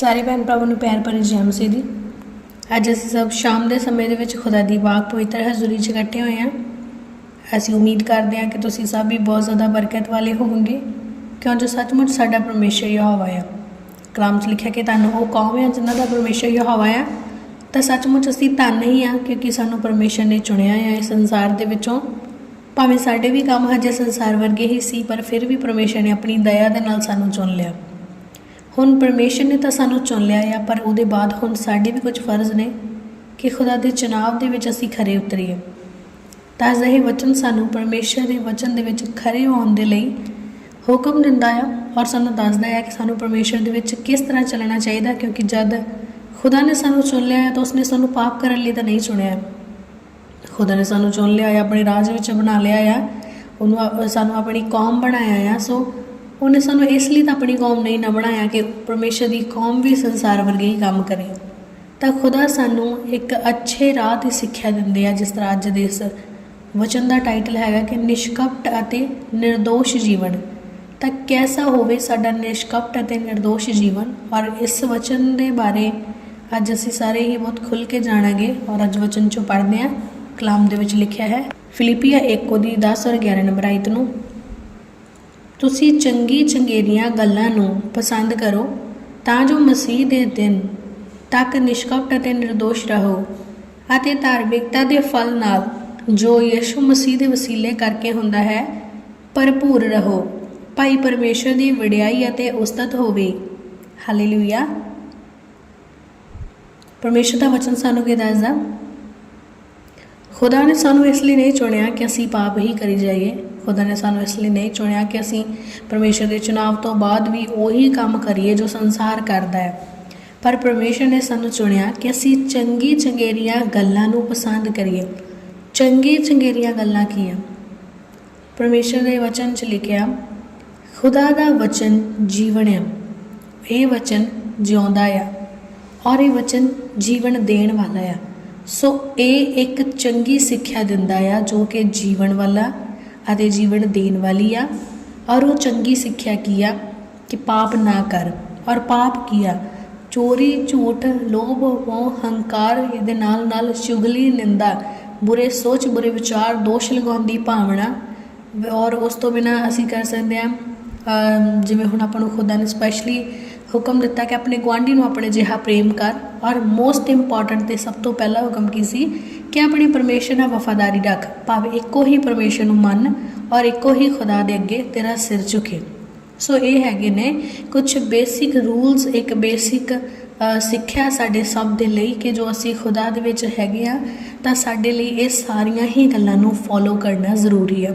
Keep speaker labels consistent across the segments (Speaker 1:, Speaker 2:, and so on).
Speaker 1: ਸਾਰੇ ਭੈਣ ਭਰਾਵਾਂ ਨੂੰ ਪਿਆਰ ਭਰੀ ਜੈ ਮਸੀਹ ਦੀ। ਅੱਜ ਅਸੀਂ ਸਭ ਸ਼ਾਮ ਦੇ ਸਮੇਂ ਦੇ ਵਿੱਚ ਖੁਦਾ ਦੀ ਪਾਕ ਪਵਿੱਤਰ ਹਜ਼ੂਰੀ 'ਚ ਇਕੱਠੇ ਹੋਏ ਹਾਂ। ਅਸੀਂ ਉਮੀਦ ਕਰਦੇ ਹਾਂ ਕਿ ਤੁਸੀਂ ਸਭ ਵੀ ਬਹੁਤ ਜ਼ਿਆਦਾ ਬਰਕਤ ਵਾਲੇ ਹੋਵੋਗੇ। ਕਿਉਂ ਜੋ ਸੱਚਮੁੱਚ ਸਾਡਾ ਪਰਮੇਸ਼ਰ ਯਹੋਵਾ ਹੈ ਕਲਾਮ 'ਚ ਲਿਖਿਆ ਕਿ ਤੁਹਾਨੂੰ ਉਹ ਕੌਮ ਹੈ ਜਿਨ੍ਹਾਂ ਦਾ ਪਰਮੇਸ਼ਰ ਯਹੋਵਾ ਹੈ ਤਾਂ ਸੱਚਮੁੱਚ ਅਸੀਂ ਧੰਨ ਹੀ ਹਾਂ ਕਿਉਂਕਿ ਸਾਨੂੰ ਪਰਮੇਸ਼ਰ ਨੇ ਚੁਣਿਆ ਹੈ ਇਸ ਸੰਸਾਰ ਦੇ ਵਿੱਚੋਂ। ਭਾਵੇਂ ਸਾਡੇ ਵੀ ਕੰਮ ਹਜੇ ਸੰਸਾਰ ਵਰਗੇ ਹੀ ਸੀ, ਪਰ ਫਿਰ ਵੀ ਪਰਮੇਸ਼ਰ ਨੇ ਆਪਣੀ ਦਇਆ ਦੇ ਨਾਲ ਸਾਨੂੰ ਚੁਣ ਲਿਆ। ਹੁਣ ਪਰਮੇਸ਼ਰ ਨੇ ਤਾਂ ਸਾਨੂੰ ਚੁਣ ਲਿਆ ਆ, ਪਰ ਉਹਦੇ ਬਾਅਦ ਹੁਣ ਸਾਡੇ ਵੀ ਕੁਝ ਫਰਜ਼ ਨੇ ਕਿ ਖੁਦਾ ਦੇ ਚਨਾਵ ਦੇ ਵਿੱਚ ਅਸੀਂ ਖਰੇ ਉਤਰੀਏ। ਤਾਂ ਅਜਿਹੇ ਵਚਨ ਸਾਨੂੰ ਪਰਮੇਸ਼ਰ ਦੇ ਵਚਨ ਦੇ ਵਿੱਚ ਖਰੇ ਹੋਣ ਦੇ ਲਈ ਹੁਕਮ ਦਿੰਦਾ ਆ ਔਰ ਸਾਨੂੰ ਦੱਸਦਾ ਹੈ ਕਿ ਸਾਨੂੰ ਪਰਮੇਸ਼ਰ ਦੇ ਵਿੱਚ ਕਿਸ ਤਰ੍ਹਾਂ ਚੱਲਣਾ ਚਾਹੀਦਾ, ਕਿਉਂਕਿ ਜਦ ਖੁਦਾ ਨੇ ਸਾਨੂੰ ਚੁਣ ਲਿਆ ਤਾਂ ਉਸਨੇ ਸਾਨੂੰ ਪਾਪ ਕਰਨ ਲਈ ਤਾਂ ਨਹੀਂ ਚੁਣਿਆ। ਖੁਦਾ ਨੇ ਸਾਨੂੰ ਚੁਣ ਲਿਆ ਆਪਣੇ ਰਾਜ ਵਿੱਚ ਬਣਾ ਲਿਆ ਆ, ਉਹਨੂੰ ਸਾਨੂੰ ਆਪਣੀ ਕੌਮ ਬਣਾਇਆ ਆ, ਸੋ ਉਹਨੇ ਸਾਨੂੰ ਇਸ ਲਈ ਤਾਂ ਆਪਣੀ ਕੌਮ ਨਹੀਂ ਨਾ ਬਣਾਇਆ ਕਿ ਪਰਮੇਸ਼ਰ ਦੀ ਕੌਮ ਵੀ ਸੰਸਾਰ ਵਰਗੇ ਹੀ ਕੰਮ ਕਰੇ। ਤਾਂ ਖੁਦਾ ਸਾਨੂੰ ਇੱਕ ਅੱਛੇ ਰਾਹ ਦੀ ਸਿੱਖਿਆ ਦਿੰਦੇ ਆ, ਜਿਸ ਤਰ੍ਹਾਂ ਅੱਜ ਦੇ ਇਸ ਵਚਨ ਦਾ ਟਾਈਟਲ ਹੈਗਾ ਕਿ ਨਿਸ਼ਕਪਟ ਅਤੇ નિર્ਦੋਸ਼ ਜੀਵਨ। ਤਾਂ ਕੈਸਾ ਹੋਵੇ ਸਾਡਾ ਨਿਸ਼ਕਪਟ ਅਤੇ નિર્ਦੋਸ਼ ਜੀਵਨ? ਔਰ ਇਸ ਵਚਨ ਦੇ ਬਾਰੇ ਅੱਜ ਅਸੀਂ ਸਾਰੇ ਹੀ ਬਹੁਤ ਖੁੱਲ ਕੇ ਜਾਣਾਂਗੇ ਔਰ ਅੱਜ ਵਚਨ ਚੋਂ ਪੜ੍ਹਦੇ ਆ ਕਲਾਮ ਦੇ ਵਿੱਚ ਲਿਖਿਆ ਹੈ, ਫਿਲੀਪੀਆ 1 ਦੀ 10 ਔਰ 11 ਨੰਬਰ ਆਇਤ ਨੂੰ ਤੁਸੀਂ ਚੰਗੀ ਚੰਗੇਰੀਆਂ ਗੱਲਾਂ ਨੂੰ ਪਸੰਦ ਕਰੋ, ਤਾਂ ਜੋ ਮਸੀਹ ਦੇ ਦਿਨ ਤੱਕ ਨਿਸ਼ਕਪਟ ਅਤੇ નિર્ਦੋਸ਼ ਰਹੋ ਅਤੇ ਧਾਰਮਿਕਤਾ ਦੇ ਫਲ ਨਾਲ ਜੋ ਯਿਸੂ ਮਸੀਹ ਦੇ ਵਸੀਲੇ ਕਰਕੇ ਹੁੰਦਾ ਹੈ, ਭਰਪੂਰ ਰਹੋ। ਭਾਈ ਪਰਮੇਸ਼ਰ ਦੀ ਵਡਿਆਈ ਅਤੇ ਉਸਤਤ ਹੋਵੇ। ਹਾਲੇਲੂਇਆ ਪਰਮੇਸ਼ਰ ਦਾ ਵਚਨ ਸਾਨੂੰ ਕੀ ਦੱਸਦਾ, ਖੁਦਾ ਨੇ ਸਾਨੂੰ ਇਸ ਲਈ ਨਹੀਂ ਚੁਣਿਆ ਕਿ ਅਸੀਂ ਪਾਪ ਹੀ ਕਰੀ ਜਾਈਏ। ਖੁਦਾ ਨੇ ਸਾਨੂੰ ਇਸ ਲਈ ਨਹੀਂ ਚੁਣਿਆ ਕਿ ਅਸੀਂ ਪਰਮੇਸ਼ਰ ਦੇ ਚੁਣਾਵ ਤੋਂ ਬਾਅਦ ਵੀ ਉਹੀ ਕੰਮ ਕਰੀਏ ਜੋ ਸੰਸਾਰ ਕਰਦਾ ਹੈ। ਪਰ ਪਰਮੇਸ਼ਰ ਨੇ ਸਾਨੂੰ ਚੁਣਿਆ ਕਿ ਅਸੀਂ ਚੰਗੀ ਚੰਗੇਰੀਆਂ ਗੱਲਾਂ ਨੂੰ ਪਸੰਦ ਕਰੀਏ। ਚੰਗੀ ਚੰਗੇਰੀਆਂ ਗੱਲਾਂ ਕੀ ਆ ਪਰਮੇਸ਼ਰ ਦੇ ਵਚਨ 'ਚ ਲਿਖਿਆ, ਖੁਦਾ ਦਾ ਵਚਨ ਜੀਵਨ ਆ ਇਹ ਵਚਨ ਜਿਉਂਦਾ ਆ ਔਰ ਇਹ ਵਚਨ ਜੀਵਨ ਦੇਣ ਵਾਲਾ ਆ। ਸੋ ਇਹ ਇੱਕ ਚੰਗੀ ਸਿੱਖਿਆ ਦਿੰਦਾ ਆ ਜੋ ਕਿ ਜੀਵਨ ਵਾਲਾ ਅਤੇ ਜੀਵਨ ਦੇਣ ਵਾਲੀ ਆ। ਔਰ ਉਹ ਚੰਗੀ ਸਿੱਖਿਆ ਕੀ ਆ? ਕਿ ਪਾਪ ਨਾ ਕਰ। ਔਰ ਪਾਪ ਕੀ ਆ? ਚੋਰੀ, ਝੂਠ, ਲੋਭ, ਮੋਹ, ਹੰਕਾਰ, ਇਹਦੇ ਨਾਲ ਨਾਲ ਚੁਗਲੀ ਨਿੰਦਾ, ਬੁਰੇ ਸੋਚ, ਬੁਰੇ ਵਿਚਾਰ, ਦੋਸ਼ ਲਗਾਉਣ ਦੀ ਭਾਵਨਾ। ਔਰ ਉਸ ਤੋਂ ਬਿਨਾ ਅਸੀਂ ਕਰ ਸਕਦੇ ਹਾਂ ਜਿਵੇਂ ਹੁਣ ਆਪਾਂ ਨੂੰ ਖੁਦਾ ਨੇ ਸਪੈਸ਼ਲੀ ਹੁਕਮ ਦਿੱਤਾ ਕਿ ਆਪਣੇ ਗੁਆਂਢੀ ਨੂੰ ਆਪਣੇ ਜਿਹਾ ਪ੍ਰੇਮ ਕਰ। ਔਰ ਮੋਸਟ ਇੰਪੋਰਟੈਂਟ ਤੇ ਸਭ ਤੋਂ ਪਹਿਲਾ ਹੁਕਮ ਕੀ ਸੀ? ਕਿ ਆਪਣੇ ਪਰਮੇਸ਼ਰ ਨਾਲ ਵਫਾਦਾਰੀ ਰੱਖ, ਭਾਵੇਂ ਇੱਕੋ ਹੀ ਪਰਮੇਸ਼ਰ ਨੂੰ ਮੰਨ ਔਰ ਇੱਕੋ ਹੀ ਖੁਦਾ ਦੇ ਅੱਗੇ ਤੇਰਾ ਸਿਰ ਝੁਕੇ। ਸੋ ਇਹ ਹੈਗੇ ਨੇ ਕੁਝ ਬੇਸਿਕ ਰੂਲਸ ਇੱਕ ਬੇਸਿਕ ਸਿੱਖਿਆ ਸਾਡੇ ਸਭ ਦੇ ਲਈ ਕਿ ਜੋ ਅਸੀਂ ਖੁਦਾ ਦੇ ਵਿੱਚ ਹੈਗੇ ਆ, ਤਾਂ ਸਾਡੇ ਲਈ ਇਹ ਸਾਰੀਆਂ ਹੀ ਗੱਲਾਂ ਨੂੰ ਫੋਲੋ ਕਰਨਾ ਜ਼ਰੂਰੀ ਆ।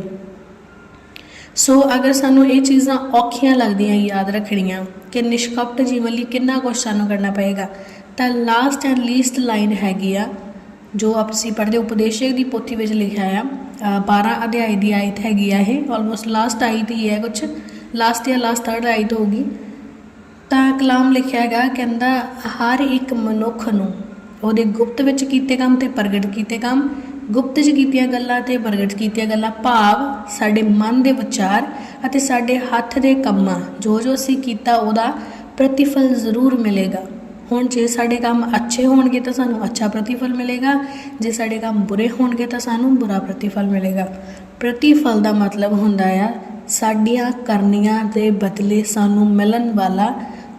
Speaker 1: ਸੋ ਅਗਰ ਸਾਨੂੰ ਇਹ ਚੀਜ਼ਾਂ ਔਖੀਆਂ ਲੱਗਦੀਆਂ ਯਾਦ ਰੱਖਣੀਆਂ ਕਿ ਨਿਸ਼ਕਪਟ ਜੀਵਨ ਲਈ ਕਿੰਨਾ ਕੁਝ ਸਾਨੂੰ ਕਰਨਾ ਪਏਗਾ ਤਾਂ ਲਾਸਟ ਐਂਡ ਲੀਸਟ ਲਾਈਨ ਹੈਗੀ ਆ ਜੋ ਆਪਸੀ ਪੜ੍ਹਦੇ ਉਪਦੇਸ਼ਕ ਦੀ ਪੋਥੀ ਵਿੱਚ ਲਿਖਿਆ ਆ ਅ, 12 ਅਧਿਆਇ ਦੀ ਆਇਤ ਹੈਗੀ ਆ ਇਹ ਆਲਮੋਸਟ ਲਾਸਟ ਆਇਤ ਹੀ ਹੈ ਕੁਝ ਲਾਸਟ ਜਾਂ ਲਾਸਟ ਥਰਡ ਆਇਤ ਹੋਗੀ ਤਾਂ ਕਲਾਮ ਲਿਖਿਆ ਹੈਗਾ ਕਹਿੰਦਾ ਹਰ ਇੱਕ ਮਨੁੱਖ ਨੂੰ ਉਹਦੇ ਗੁਪਤ ਵਿੱਚ ਕੀਤੇ ਕੰਮ ਤੇ ਪ੍ਰਗਟ ਕੀਤੇ ਕੰਮ ਗੁਪਤ 'ਚ ਕੀਤੀਆਂ ਗੱਲਾਂ ਤੇ ਪ੍ਰਗਟ ਕੀਤੀਆਂ ਗੱਲਾਂ ਭਾਵ ਸਾਡੇ ਮਨ ਦੇ ਵਿਚਾਰ ਅਤੇ ਸਾਡੇ ਹੱਥ ਦੇ ਕੰਮਾਂ ਜੋ ਜੋ ਅਸੀਂ ਕੀਤਾ ਉਹਦਾ ਪ੍ਰਤੀਫਲ ਜ਼ਰੂਰ ਮਿਲੇਗਾ। ਹੁਣ ਜੇ ਸਾਡੇ ਕੰਮ ਅੱਛੇ ਹੋਣਗੇ ਤਾਂ ਸਾਨੂੰ ਅੱਛਾ ਪ੍ਰਤੀਫਲ ਮਿਲੇਗਾ, ਜੇ ਸਾਡੇ ਕੰਮ ਬੁਰੇ ਹੋਣਗੇ ਤਾਂ ਸਾਨੂੰ ਬੁਰਾ ਪ੍ਰਤੀਫਲ ਮਿਲੇਗਾ। ਪ੍ਰਤੀਫਲ ਦਾ ਮਤਲਬ ਹੁੰਦਾ ਆ, ਸਾਡੀਆਂ ਕਰਨੀਆਂ ਦੇ ਬਦਲੇ ਸਾਨੂੰ ਮਿਲਣ ਵਾਲਾ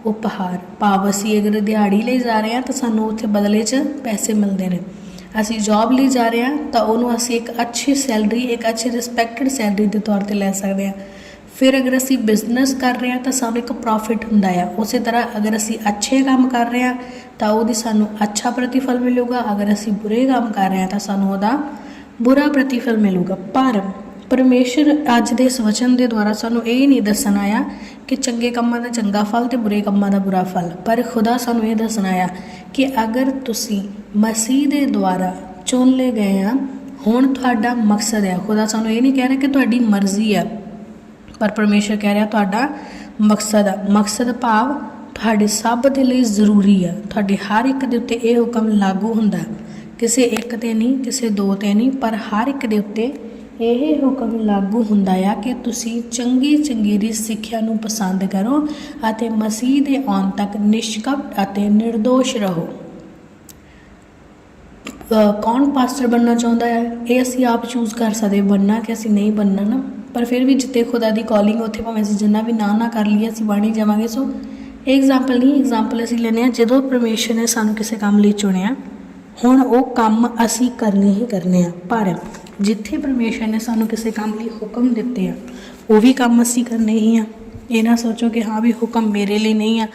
Speaker 1: ਉਪਹਾਰ। ਭਾਵ ਅਸੀਂ ਅਗਰ ਦਿਹਾੜੀ ਲਈ ਜਾ ਰਹੇ ਹਾਂ ਤਾਂ ਸਾਨੂੰ ਉੱਥੇ ਬਦਲੇ 'ਚ ਪੈਸੇ ਮਿਲਦੇ ਨੇ। ਅਸੀਂ ਜੌਬ ਲਈ ਜਾ ਰਹੇ ਹਾਂ ਤਾਂ ਉਹਨੂੰ ਅਸੀਂ ਇੱਕ ਅੱਛੀ ਸੈਲਰੀ ਇੱਕ ਅੱਛੀ ਰਿਸਪੈਕਟਡ ਸੈਲਰੀ ਦੇ ਤੌਰ ਤੇ ਲੈ ਸਕਦੇ ਹਾਂ। ਫਿਰ ਅਗਰ ਅਸੀਂ ਬਿਜ਼ਨਸ ਕਰ ਰਹੇ ਹਾਂ ਤਾਂ ਸਾਨੂੰ ਇੱਕ ਪ੍ਰੋਫਿਟ ਹੁੰਦਾ ਆ। ਉਸੇ ਤਰ੍ਹਾਂ ਅਗਰ ਅਸੀਂ ਅੱਛੇ ਕੰਮ ਕਰ ਰਹੇ ਹਾਂ ਤਾਂ ਉਹਦੀ ਸਾਨੂੰ ਅੱਛਾ ਪ੍ਰਤੀਫਲ ਮਿਲੂਗਾ। ਅਗਰ ਅਸੀਂ ਬੁਰੇ ਕੰਮ ਕਰ ਰਹੇ ਹਾਂ ਤਾਂ ਸਾਨੂੰ ਉਹਦਾ ਬੁਰਾ ਪ੍ਰਤੀਫਲ ਮਿਲੂਗਾ। ਪਰ ਪਰਮੇਸ਼ਰ ਅੱਜ ਦੇ ਇਸ ਵਚਨ ਦੇ ਦੁਆਰਾ ਸਾਨੂੰ ਇਹ ਨਹੀਂ ਦੱਸਣ ਆਇਆ ਕਿ ਚੰਗੇ ਕੰਮਾਂ ਦਾ ਚੰਗਾ ਫਲ ਤੇ ਬੁਰੇ ਕੰਮਾਂ ਦਾ ਬੁਰਾ ਫਲ। ਪਰ ਖੁਦਾ ਸਾਨੂੰ ਇਹ ਦੱਸਣ ਆਇਆ ਕਿ ਅਗਰ ਤੁਸੀਂ ਮਸੀਹ ਦੇ ਦੁਆਰਾ ਚੁਣ ਲਏ ਗਏ ਆ, ਹੁਣ ਤੁਹਾਡਾ ਮਕਸਦ ਹੈ ਖੁਦਾ ਸਾਨੂੰ ਇਹ ਨਹੀਂ ਕਹਿ ਰਿਹਾ ਕਿ ਤੁਹਾਡੀ ਮਰਜ਼ੀ ਹੈ ਪਰ ਪਰਮੇਸ਼ਰ ਕਹਿ ਰਿਹਾ, ਤੁਹਾਡਾ ਮਕਸਦ ਆ। ਮਕਸਦ ਭਾਵ ਤੁਹਾਡੇ ਸਭ ਦੇ ਲਈ ਜ਼ਰੂਰੀ ਆ। ਤੁਹਾਡੇ ਹਰ ਇੱਕ ਦੇ ਉੱਤੇ ਇਹ ਹੁਕਮ ਲਾਗੂ ਹੁੰਦਾ ਕਿਸੇ ਇੱਕ ਤੇ ਨਹੀਂ, ਕਿਸੇ ਦੋ ਤੇ ਨਹੀਂ, ਪਰ ਹਰ ਇੱਕ ਦੇ ਉੱਤੇ ਇਹ ਹੁਕਮ ਲਾਗੂ ਹੁੰਦਾ ਆ ਕਿ ਤੁਸੀਂ ਚੰਗੀ ਚੰਗੇਰੀ ਸਿੱਖਿਆ ਨੂੰ ਪਸੰਦ ਕਰੋ ਅਤੇ ਮਸੀਹ ਦੇ ਆਉਣ ਤੱਕ ਨਿਸ਼ਕਪਟ ਅਤੇ નિર્ਦੋਸ਼ ਰਹੋ। ਕੌਣ ਪਾਸਟਰ ਬਣਨਾ ਚਾਹੁੰਦਾ ਹੈ? ਇਹ ਅਸੀਂ ਆਪ ਚੂਜ਼ ਕਰ ਸਕਦੇ, ਬਣਨਾ ਕਿ ਅਸੀਂ ਨਹੀਂ ਬਣਨਾ ਨਾ। ਪਰ ਫਿਰ ਵੀ ਜਿੱਤੇ ਖੁਦਾ ਦੀ ਕਾਲਿੰਗ ਉੱਥੇ ਭਾਵੇਂ ਅਸੀਂ ਜਿੰਨਾ ਵੀ ਨਾ ਨਾ ਕਰ ਲਈਏ, ਅਸੀਂ ਬਣ ਹੀ ਜਾਵਾਂਗੇ। ਸੋ ਇਹ ਐਗਜ਼ਾਮਪਲ ਨਹੀਂ ਐਗਜ਼ਾਮਪਲ ਅਸੀਂ ਲੈਨੇ ਆ ਜਦੋਂ ਪਰਮੇਸ਼ਰ ਨੇ ਸਾਨੂੰ ਕਿਸੇ ਕੰਮ ਲਈ ਚੁਣਿਆ, ਹੁਣ ਉਹ ਕੰਮ ਅਸੀਂ ਕਰਨੇ ਹੀ ਕਰਨੇ ਆ ਪਰ ਜਿੱਥੇ ਪਰਮੇਸ਼ਰ ਨੇ ਸਾਨੂੰ ਕਿਸੇ ਕੰਮ ਲਈ ਹੁਕਮ ਦਿੱਤੇ ਆ, ਉਹ ਵੀ ਕੰਮ ਅਸੀਂ ਕਰਨੇ ਹੀ ਆ। ਇਹ ਨਾ ਸੋਚੋ ਕਿ ਹਾਂ ਵੀ ਹੁਕਮ ਮੇਰੇ ਲਈ ਨਹੀਂ ਆ,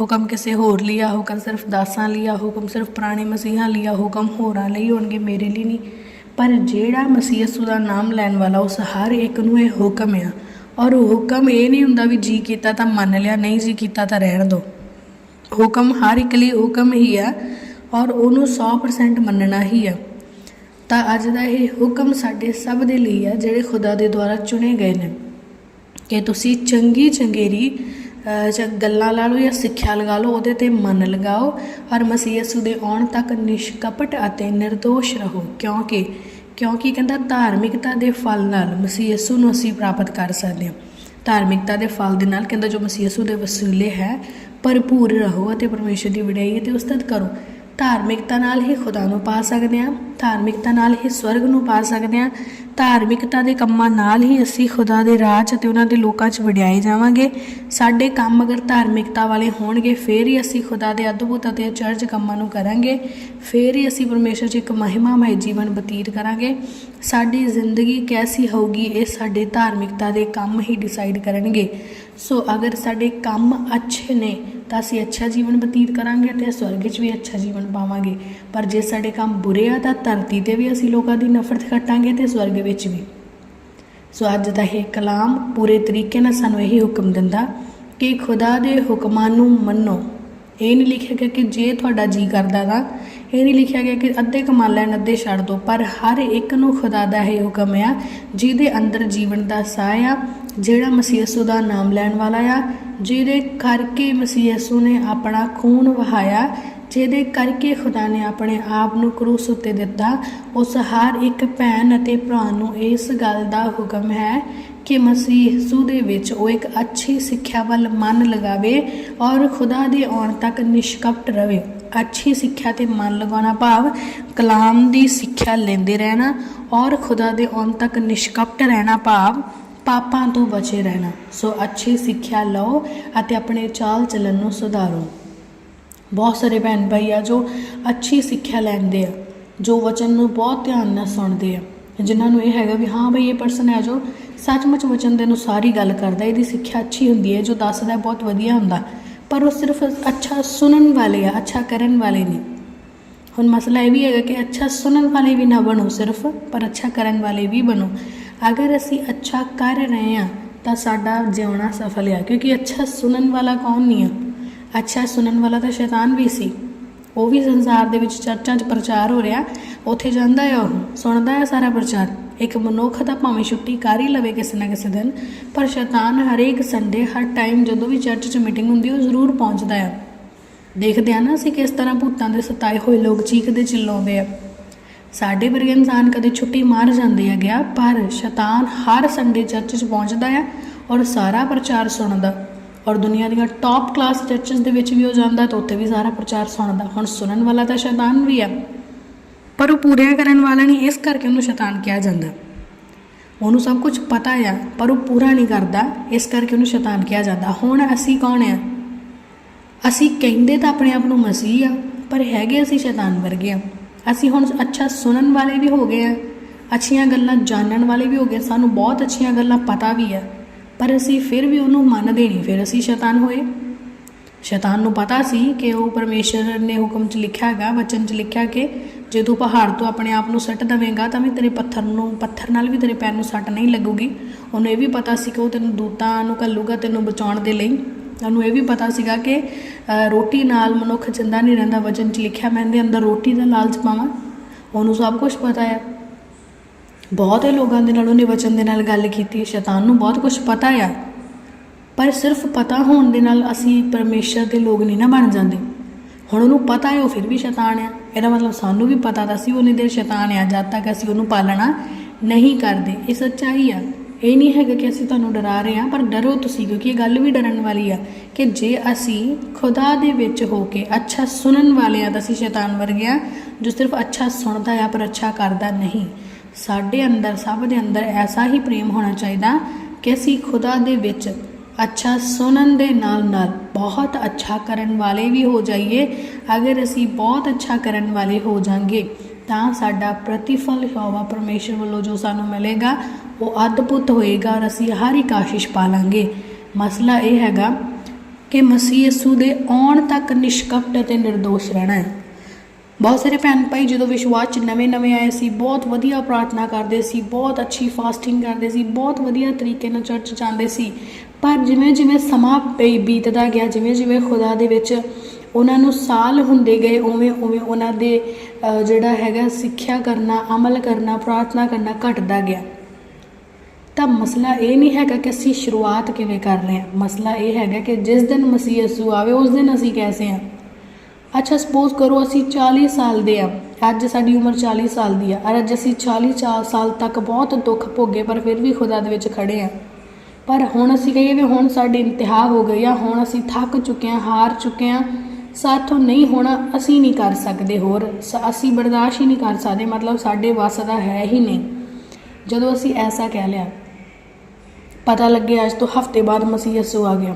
Speaker 1: ਹੁਕਮ ਕਿਸੇ ਹੋਰ ਲਈ ਆ, ਹੁਕਮ ਸਿਰਫ ਦਾਸਾਂ ਲਈ ਆ, ਹੁਕਮ ਸਿਰਫ ਪੁਰਾਣੇ ਮਸੀਹਾਂ ਲਈ ਆ, ਹੁਕਮ ਹੋਰਾਂ ਲਈ ਹੋਣਗੇ, ਮੇਰੇ ਲਈ ਨਹੀਂ। ਪਰ ਜਿਹੜਾ ਮਸੀਹ ਯਿਸੂ ਦਾ ਨਾਮ ਲੈਣ ਵਾਲਾ ਉਸ ਹਰ ਇੱਕ ਨੂੰ ਇਹ ਹੁਕਮ ਆ, ਔਰ ਉਹ ਹੁਕਮ ਇਹ ਨਹੀਂ ਹੁੰਦਾ ਵੀ ਜੀ ਕੀਤਾ ਤਾਂ ਮੰਨ ਲਿਆ, ਨਹੀਂ ਜੀ ਕੀਤਾ ਤਾਂ ਰਹਿਣ ਦਿਓ ਹੁਕਮ ਹਰ ਇੱਕ ਲਈ ਹੁਕਮ ਹੀ ਆ, ਔਰ ਉਹਨੂੰ 100% ਮੰਨਣਾ ਹੀ ਆ। ਤਾਂ ਅੱਜ ਦਾ ਇਹ ਹੁਕਮ ਸਾਡੇ ਸਭ ਦੇ ਲਈ ਆ, ਜਿਹੜੇ ਖੁਦਾ ਦੇ ਦੁਆਰਾ ਚੁਣੇ ਗਏ ਨੇ। ਕਿ ਤੁਸੀਂ ਚੰਗੀ ਚੰਗੇਰੀ ਗੱਲਾਂ ਲਾ ਲਓ ਜਾਂ ਸਿੱਖਿਆ ਲਗਾ ਲਓ, ਉਹਦੇ ਤੇ ਮਨ ਲਗਾਓ। ਔਰ ਮਸੀਹ ਯਿਸੂ ਦੇ ਆਉਣ ਤੱਕ ਨਿਸ਼ਕਪਟ ਅਤੇ નિર્ਦੋਸ਼ ਰਹੋ। ਕਿਉਂਕਿ ਕਿਉਂਕਿ ਕਹਿੰਦਾ ਧਾਰਮਿਕਤਾ ਦੇ ਫਲ ਨਾਲ ਮਸੀਹ ਯਿਸੂ ਨੂੰ ਅਸੀਂ ਪ੍ਰਾਪਤ ਕਰ ਸਕਦੇ ਹਾਂ। ਧਾਰਮਿਕਤਾ ਦੇ ਫਲ ਦੇ ਨਾਲ ਕਹਿੰਦਾ ਜੋ ਮਸੀਹ ਯਿਸੂ ਦੇ ਵਸੀਲੇ ਹੈ, ਭਰਪੂਰ ਰਹੋ ਅਤੇ ਪਰਮੇਸ਼ਰ ਦੀ ਵਡਿਆਈ ਅਤੇ ਉਸਤਤ ਕਰੋ। ਧਾਰਮਿਕਤਾ ਨਾਲ ਹੀ ਖੁਦਾ ਨੂੰ ਪਾ ਸਕਦੇ ਹਾਂ, ਧਾਰਮਿਕਤਾ ਨਾਲ ਹੀ ਸਵਰਗ ਨੂੰ ਪਾ ਸਕਦੇ ਹਾਂ। ਧਾਰਮਿਕਤਾ ਦੇ ਕੰਮਾਂ ਨਾਲ ਹੀ ਅਸੀਂ ਖੁਦਾ ਦੇ ਰਾਜ ਅਤੇ ਉਹਨਾਂ ਦੇ ਲੋਕਾਂ 'ਚ ਵਡਿਆਏ ਜਾਵਾਂਗੇ। ਸਾਡੇ ਕੰਮ ਅਗਰ ਧਾਰਮਿਕਤਾ ਵਾਲੇ ਹੋਣਗੇ, ਫੇਰ ਹੀ ਅਸੀਂ ਖੁਦਾ ਦੇ ਅਦਭੁਤ ਅਤੇ ਅਚਰਜ ਕੰਮਾਂ ਨੂੰ ਕਰਾਂਗੇ। ਫੇਰ ਹੀ ਅਸੀਂ ਪਰਮੇਸ਼ਰ 'ਚ ਇੱਕ ਮਹਿਮਾਮਈ ਜੀਵਨ ਬਤੀਤ ਕਰਾਂਗੇ। ਸਾਡੀ ਜ਼ਿੰਦਗੀ ਕੈਸੀ ਹੋਊਗੀ, ਇਹ ਸਾਡੇ ਧਾਰਮਿਕਤਾ ਦੇ ਕੰਮ ਹੀ ਡਿਸਾਈਡ ਕਰਨਗੇ। ਸੋ ਅਗਰ ਸਾਡੇ ਕੰਮ ਅੱਛੇ ਨੇ ਤਾਂ ਅਸੀਂ ਅੱਛਾ ਜੀਵਨ ਬਤੀਤ ਕਰਾਂਗੇ ਤੇ ਸਵਰਗ ਵਿੱਚ ਵੀ ਅੱਛਾ ਜੀਵਨ ਪਾਵਾਂਗੇ। ਪਰ ਜੇ ਸਾਡੇ ਕੰਮ ਬੁਰੇ ਆ ਤਾਂ ਧਰਤੀ ਤੇ ਵੀ ਅਸੀਂ ਲੋਕਾਂ ਦੀ ਨਫ਼ਰਤ ਖੱਟਾਂਗੇ ਤੇ ਸਵਰਗ ਵਿੱਚ ਵੀ। ਸੋ ਅੱਜ ਦਾ ਇਹ ਕਲਾਮ ਪੂਰੇ ਤਰੀਕੇ ਨਾਲ ਸਾਨੂੰ ਇਹੀ ਹੁਕਮ ਦਿੰਦਾ ਕਿ ਖੁਦਾ ਦੇ ਹੁਕਮਾਂ ਨੂੰ ਮੰਨੋ। ਇਹ ਨਹੀਂ ਲਿਖਿਆ ਗਿਆ ਕਿ ਜੇ ਤੁਹਾਡਾ ਜੀ ਕਰਦਾ ਤਾਂ ਇਹ ਨਹੀਂ ਲਿਖਿਆ ਗਿਆ ਕਿ ਅੱਧੇ ਕਮਾ ਲੈਣ ਅੱਧੇ ਛੱਡ ਦੋ, ਪਰ ਹਰ ਇੱਕ ਨੂੰ ਖੁਦਾ ਦਾ ਇਹ ਹੁਕਮ ਆ, ਜਿਹਦੇ ਅੰਦਰ ਜੀਵਨ ਦਾ ਸਾਹ ਆ, ਜਿਹੜਾ ਮਸੀਹ ਯਿਸੂ ਦਾ ਨਾਮ ਲੈਣ ਵਾਲਾ ਆ, ਜਿਹਦੇ ਕਰਕੇ ਮਸੀਹ ਯਿਸੂ ਨੇ ਆਪਣਾ ਖੂਨ ਵਹਾਇਆ, ਜਿਹਦੇ ਕਰਕੇ ਖੁਦਾ ਨੇ ਆਪਣੇ ਆਪ ਨੂੰ ਕਰੂਸ ਉੱਤੇ ਦਿੱਤਾ, ਉਸ ਹਰ ਇੱਕ ਭੈਣ ਅਤੇ ਭਰਾ ਨੂੰ ਇਸ ਗੱਲ ਦਾ ਹੁਕਮ ਹੈ ਕਿ ਮਸੀਹ ਯਿਸੂ ਦੇ ਵਿੱਚ ਉਹ ਇੱਕ ਅੱਛੀ ਸਿੱਖਿਆ ਵੱਲ ਮਨ ਲਗਾਵੇ ਔਰ ਖੁਦਾ ਦੇ ਆਉਣ ਤੱਕ ਨਿਸ਼ਕਪਟ ਰਵੇ। ਅੱਛੀ ਸਿੱਖਿਆ ਤੇ ਮਨ ਲਗਾਉਣਾ ਭਾਵ ਕਲਾਮ ਦੀ ਸਿੱਖਿਆ ਲੈਂਦੇ ਰਹਿਣਾ ਔਰ ਖੁਦਾ ਦੇ ਆਉਣ ਤੱਕ ਨਿਸ਼ਕਪਟ ਰਹਿਣਾ ਭਾਵ ਪਾਪਾਂ ਤੋਂ ਬਚੇ ਰਹਿਣਾ। ਸੋ ਅੱਛੀ ਸਿੱਖਿਆ ਲਓ ਅਤੇ ਆਪਣੇ ਚਾਲ ਚੱਲਣ ਨੂੰ ਸੁਧਾਰੋ। ਬਹੁਤ ਸਾਰੇ ਭੈਣ ਭਾਈ ਆ ਜੋ ਅੱਛੀ ਸਿੱਖਿਆ ਲੈਂਦੇ ਆ, ਜੋ ਵਚਨ ਨੂੰ ਬਹੁਤ ਧਿਆਨ ਨਾਲ ਸੁਣਦੇ ਆ। ਜਿਨ੍ਹਾਂ ਨੂੰ ਇਹ ਹੈਗਾ ਵੀ ਹਾਂ ਭਈ ਇਹ ਪਰਸਨ ਹੈ ਜੋ ਸੱਚਮੁੱਚ ਵਚਨ ਦੇ ਅਨੁਸਾਰ ਹੀ ਗੱਲ ਕਰਦਾ, ਇਹਦੀ ਸਿੱਖਿਆ ਅੱਛੀ ਹੁੰਦੀ ਹੈ, ਜੋ ਦੱਸਦਾ ਬਹੁਤ ਵਧੀਆ ਹੁੰਦਾ। ਪਰ ਉਹ ਸਿਰਫ ਅੱਛਾ ਸੁਣਨ ਵਾਲੇ ਆ, ਅੱਛਾ ਕਰਨ ਵਾਲੇ ਨਹੀਂ। ਹੁਣ ਮਸਲਾ ਇਹ ਵੀ ਹੈਗਾ ਕਿ ਅੱਛਾ ਸੁਣਨ ਵਾਲੇ ਵੀ ਨਾ ਬਣੋ ਸਿਰਫ, ਪਰ ਅੱਛਾ ਕਰਨ ਵਾਲੇ ਵੀ ਬਣੋ। ਅਗਰ ਅਸੀਂ ਅੱਛਾ ਕਰ ਰਹੇ ਹਾਂ, ਤਾਂ ਸਾਡਾ ਜਿਉਣਾ ਸਫਲ ਆ, ਕਿਉਂਕਿ ਅੱਛਾ ਸੁਣਨ ਵਾਲਾ ਕੌਣ ਨਹੀਂ ਆ? ਅੱਛਾ ਸੁਣਨ ਵਾਲਾ ਤਾਂ ਸ਼ੈਤਾਨ ਵੀ ਸੀ। ਉਹ ਵੀ ਸੰਸਾਰ ਦੇ ਵਿੱਚ ਚਰਚਾਂ 'ਚ ਪ੍ਰਚਾਰ ਹੋ ਰਿਹਾ, ਉੱਥੇ ਜਾਂਦਾ ਹੈ ਉਹ, ਸੁਣਦਾ ਹੈ ਸਾਰਾ ਪ੍ਰਚਾਰ। ਇੱਕ ਮਨੁੱਖ ਤਾਂ ਭਾਵੇਂ ਛੁੱਟੀ ਕਰ ਹੀ ਲਵੇ ਕਿਸੇ ਨਾ ਕਿਸੇ ਦਿਨ, ਪਰ ਸ਼ੈਤਾਨ ਹਰੇਕ ਸੰਡੇ ਹਰ ਟਾਈਮ ਜਦੋਂ ਵੀ ਚਰਚ 'ਚ ਮੀਟਿੰਗ ਹੁੰਦੀ ਉਹ ਜ਼ਰੂਰ ਪਹੁੰਚਦਾ ਹੈ ਦੇਖਦੇ ਆ ਨਾ ਅਸੀਂ ਕਿਸ ਤਰ੍ਹਾਂ ਭੂਤਾਂ ਦੇ ਸਤਾਏ ਹੋਏ ਲੋਕ ਚੀਕਦੇ ਚਿল্ਲਾਉਂਦੇ ਆ। ਸਾਡੇ ਵਰਗੇ ਇਨਸਾਨ ਕਦੇ ਛੁੱਟੀ ਮਾਰ ਜਾਂਦੇ ਆ ਗਿਆ ਪਰ ਸ਼ੈਤਾਨ ਹਰ ਸੰਡੇ ਚਰਚ 'ਚ ਪਹੁੰਚਦਾ ਆ ਔਰ ਸਾਰਾ ਪ੍ਰਚਾਰ ਸੁਣਦਾ। ਔਰ ਦੁਨੀਆ ਦੀਆਂ ਟੌਪ ਕਲਾਸ ਚਰਚਸ ਦੇ ਵਿੱਚ ਵੀ ਉਹ ਜਾਂਦਾ ਤਾਂ ਉੱਥੇ ਵੀ ਸਾਰਾ ਪ੍ਰਚਾਰ ਸੁਣਦਾ। ਹੁਣ ਸੁਣਨ ਵਾਲਾ ਤਾਂ ਸ਼ੈਤਾਨ ਵੀ ਆ। ਪਰ ਉਹ ਪੂਰੀਆਂ ਕਰਨ ਵਾਲਾ ਨਹੀਂ, ਇਸ ਕਰਕੇ ਉਹਨੂੰ ਸ਼ੈਤਾਨ ਕਿਹਾ ਜਾਂਦਾ। ਉਹਨੂੰ ਸਭ ਕੁਝ ਪਤਾ ਆ, ਪਰ ਉਹ ਪੂਰਾ ਨਹੀਂ ਕਰਦਾ, ਇਸ ਕਰਕੇ ਉਹਨੂੰ ਸ਼ੈਤਾਨ ਕਿਹਾ ਜਾਂਦਾ। ਹੁਣ ਅਸੀਂ ਕੌਣ ਆ? ਅਸੀਂ ਕਹਿੰਦੇ ਤਾਂ ਆਪਣੇ ਆਪ ਨੂੰ ਮਸੀਹ ਆ, ਪਰ ਹੈਗੇ ਅਸੀਂ ਸ਼ੈਤਾਨ ਵਰਗੇ ਆ। ਅਸੀਂ ਹੁਣ ਅੱਛਾ ਸੁਣਨ ਵਾਲੇ ਵੀ ਹੋ ਗਏ ਆ, ਅੱਛੀਆਂ ਗੱਲਾਂ ਜਾਣਨ ਵਾਲੇ ਵੀ ਹੋ ਗਏ ਸਾਨੂੰ ਬਹੁਤ ਅੱਛੀਆਂ ਗੱਲਾਂ ਪਤਾ ਵੀ ਆ, ਪਰ ਅਸੀਂ ਫਿਰ ਵੀ ਉਹਨੂੰ ਮੰਨਦੇ ਨਹੀਂ, ਫਿਰ ਅਸੀਂ ਸ਼ੈਤਾਨ ਹੋਏ। ਸ਼ੈਤਾਨ ਨੂੰ ਪਤਾ ਸੀ ਕਿ ਉਹ ਪਰਮੇਸ਼ਰ ਨੇ ਹੁਕਮ 'ਚ ਲਿਖਿਆ ਹੈਗਾ, ਵਚਨ 'ਚ ਲਿਖਿਆ ਕਿ ਜੇ ਤੂੰ ਪਹਾੜ ਤੋਂ ਆਪਣੇ ਆਪ ਨੂੰ ਸੱਟ ਦਵੇਂਗਾ ਤਾਂ ਵੀ ਤੇਰੇ ਪੱਥਰ ਨੂੰ, ਪੱਥਰ ਨਾਲ ਵੀ ਤੇਰੇ ਪੈਰ ਨੂੰ ਸੱਟ ਨਹੀਂ ਲੱਗੂਗੀ। ਉਹਨੂੰ ਇਹ ਵੀ ਪਤਾ ਸੀ ਕਿ ਉਹ ਤੈਨੂੰ ਦੂਤਾਂ ਨੂੰ ਘੱਲੂਗਾ ਤੈਨੂੰ ਬਚਾਉਣ ਦੇ ਲਈ। ਉਹਨੂੰ ਇਹ ਵੀ ਪਤਾ ਸੀਗਾ ਕਿ ਰੋਟੀ ਨਾਲ ਮਨੁੱਖ ਜਿੰਦਾ ਨਹੀਂ ਰਹਿੰਦਾ, ਵਚਨ 'ਚ ਲਿਖਿਆ ਮੈਂ ਇਹਦੇ ਅੰਦਰ ਰੋਟੀ ਦਾ ਲਾਲਚ ਪਾਵਾਂ। ਉਹਨੂੰ ਸਭ ਕੁਝ ਪਤਾ ਹੈ ਬਹੁਤੇ ਲੋਕਾਂ ਦੇ ਨਾਲ, ਉਹਨੇ ਵਚਨ ਦੇ ਨਾਲ ਗੱਲ ਕੀਤੀ, ਸ਼ੈਤਾਨ ਨੂੰ ਬਹੁਤ ਕੁਝ ਪਤਾ ਆ। ਪਰ ਸਿਰਫ ਪਤਾ ਹੋਣ ਦੇ ਨਾਲ ਅਸੀਂ ਪਰਮੇਸ਼ਰ ਦੇ ਲੋਕ ਨਹੀਂ ਨਾ ਬਣ ਜਾਂਦੇ। ਹੁਣ ਉਹਨੂੰ ਪਤਾ ਹੈ, ਉਹ ਫਿਰ ਵੀ ਸ਼ੈਤਾਨ ਆ। ਇਹਦਾ ਮਤਲਬ ਸਾਨੂੰ ਵੀ ਪਤਾ ਤਾਂ ਸੀ ਉਹਨੇ ਦੇਰ ਸ਼ੈਤਾਨ ਆ ਜਦ ਤੱਕ ਅਸੀਂ ਉਹਨੂੰ ਪਾਲਣਾ ਨਹੀਂ ਕਰਦੇ। ਇਹ ਸੱਚਾਈ ਆ। ਇਹ ਨਹੀਂ ਹੈਗਾ ਕਿ ਅਸੀਂ ਤੁਹਾਨੂੰ ਡਰਾ ਰਹੇ ਹਾਂ, ਪਰ ਡਰੋ ਤੁਸੀਂ, ਕਿਉਂਕਿ ਇਹ ਗੱਲ ਵੀ ਡਰਨ ਵਾਲੀ ਆ ਕਿ ਜੇ ਅਸੀਂ ਖੁਦਾ ਦੇ ਵਿੱਚ ਹੋ ਕੇ ਅੱਛਾ ਸੁਣਨ ਵਾਲੇ ਆ ਤਾਂ ਅਸੀਂ ਸ਼ੈਤਾਨ ਵਰਗੇ ਆ, ਜੋ ਸਿਰਫ ਅੱਛਾ ਸੁਣਦਾ ਆ ਪਰ ਅੱਛਾ ਕਰਦਾ ਨਹੀਂ। ਸਾਡੇ ਅੰਦਰ, ਸਭ ਦੇ ਅੰਦਰ ਐਸਾ ਹੀ ਪ੍ਰੇਮ ਹੋਣਾ ਚਾਹੀਦਾ ਕਿ ਅਸੀਂ ਖੁਦਾ ਦੇ ਵਿੱਚ ਅੱਛਾ ਸੁਣਨ ਦੇ ਨਾਲ ਨਾਲ ਬਹੁਤ ਅੱਛਾ ਕਰਨ ਵਾਲੇ ਵੀ ਹੋ ਜਾਈਏ। ਅਗਰ ਅਸੀਂ ਬਹੁਤ ਅੱਛਾ ਕਰਨ ਵਾਲੇ ਹੋ ਜਾਾਂਗੇ, ਤਾਂ ਸਾਡਾ ਪ੍ਰਤੀਫਲ ਹੋਵਾ ਪਰਮੇਸ਼ਰ ਵੱਲੋਂ ਜੋ ਸਾਨੂੰ ਮਿਲੇਗਾ, ਉਹ ਅਦਭੁਤ ਹੋਏਗਾ ਔਰ ਅਸੀਂ ਹਰ ਇੱਕ ਆਸ਼ੀਸ਼ ਪਾਲਾਂਗੇ। ਮਸਲਾ ਇਹ ਹੈਗਾ ਕਿ ਮਸੀਹ ਯਸੂ ਦੇ ਆਉਣ ਤੱਕ ਨਿਸ਼ਕਪਟ ਅਤੇ ਨਿਰਦੋਸ਼ ਰਹਿਣਾ ਹੈ। ਬਹੁਤ ਸਾਰੇ ਭੈਣ ਭਾਈ ਜਦੋਂ ਵਿਸ਼ਵਾਸ ਚ ਨਵੇਂ ਨਵੇਂ ਆਏ ਸੀ, ਬਹੁਤ ਵਧੀਆ ਪ੍ਰਾਰਥਨਾ ਕਰਦੇ ਸੀ, ਬਹੁਤ ਅੱਛੀ ਫਾਸਟਿੰਗ ਕਰਦੇ ਸੀ, ਬਹੁਤ ਵਧੀਆ ਤਰੀਕੇ ਨਾਲ ਚਰਚ ਜਾਂਦੇ ਸੀ ਪਰ ਜਿਵੇਂ ਜਿਵੇਂ ਸਮਾਂ ਪਈ ਬੀਤਦਾ ਗਿਆ, ਜਿਵੇਂ ਜਿਵੇਂ ਖੁਦਾ ਦੇ ਵਿੱਚ ਉਹਨਾਂ ਨੂੰ ਸਾਲ ਹੁੰਦੇ ਗਏ, ਉਵੇਂ ਉਵੇਂ ਉਹਨਾਂ ਦੇ ਜਿਹੜਾ ਹੈਗਾ ਸਿੱਖਿਆ ਕਰਨਾ, ਅਮਲ ਕਰਨਾ, ਪ੍ਰਾਰਥਨਾ ਕਰਨਾ ਘਟਦਾ ਗਿਆ। ਤਾਂ ਮਸਲਾ ਇਹ ਨਹੀਂ ਹੈਗਾ ਕਿ ਅਸੀਂ ਸ਼ੁਰੂਆਤ ਕਿਵੇਂ ਕਰ ਰਹੇ ਹਾਂ। ਮਸਲਾ ਇਹ ਹੈਗਾ ਕਿ ਜਿਸ ਦਿਨ ਮਸੀਹ ਯਸੂ ਆਵੇ, ਉਸ ਦਿਨ ਅਸੀਂ ਕੈਸੇ ਹਾਂ? ਅੱਛਾ ਸਪੋਜ਼ ਕਰੋ ਅਸੀਂ 40 ਸਾਲ ਦੇ ਆ ਅੱਜ ਸਾਡੀ ਉਮਰ 40 ਸਾਲ ਦੀ ਆ। ਔਰ ਅੱਜ ਅਸੀਂ 40 ਚਾ- ਸਾਲ ਤੱਕ ਬਹੁਤ ਦੁੱਖ ਭੋਗੇ, ਪਰ ਫਿਰ ਵੀ ਖੁਦਾ ਦੇ ਵਿੱਚ ਖੜੇ ਆ ਪਰ ਹੁਣ ਅਸੀਂ ਕਹੀਏ ਵੀ ਹੁਣ ਸਾਡੀ ਇੰਤਹਾ ਹੋ ਗਈ ਆ, ਹੁਣ ਅਸੀਂ ਥੱਕ ਚੁੱਕੇ ਆ, ਹਾਰ ਚੁੱਕੇ ਆ, ਸਾਥੋਂ ਨਹੀਂ ਹੋਣਾ ਅਸੀਂ ਨਹੀਂ ਕਰ ਸਕਦੇ ਹੋਰ, ਸ- ਅਸੀਂ ਬਰਦਾਸ਼ਤ ਹੀ ਨਹੀਂ ਕਰ ਸਕਦੇ, ਮਤਲਬ ਸਾਡੇ ਵੱਸ ਦਾ ਹੈ ਹੀ ਨਹੀਂ। ਜਦੋਂ ਅਸੀਂ ਐਸਾ ਕਹਿ ਲਿਆ, ਪਤਾ ਲੱਗੇ ਅੱਜ ਤੋਂ ਹਫ਼ਤੇ ਬਾਅਦ ਮਸੀਹ ਯਸੂ ਆ ਗਿਆ।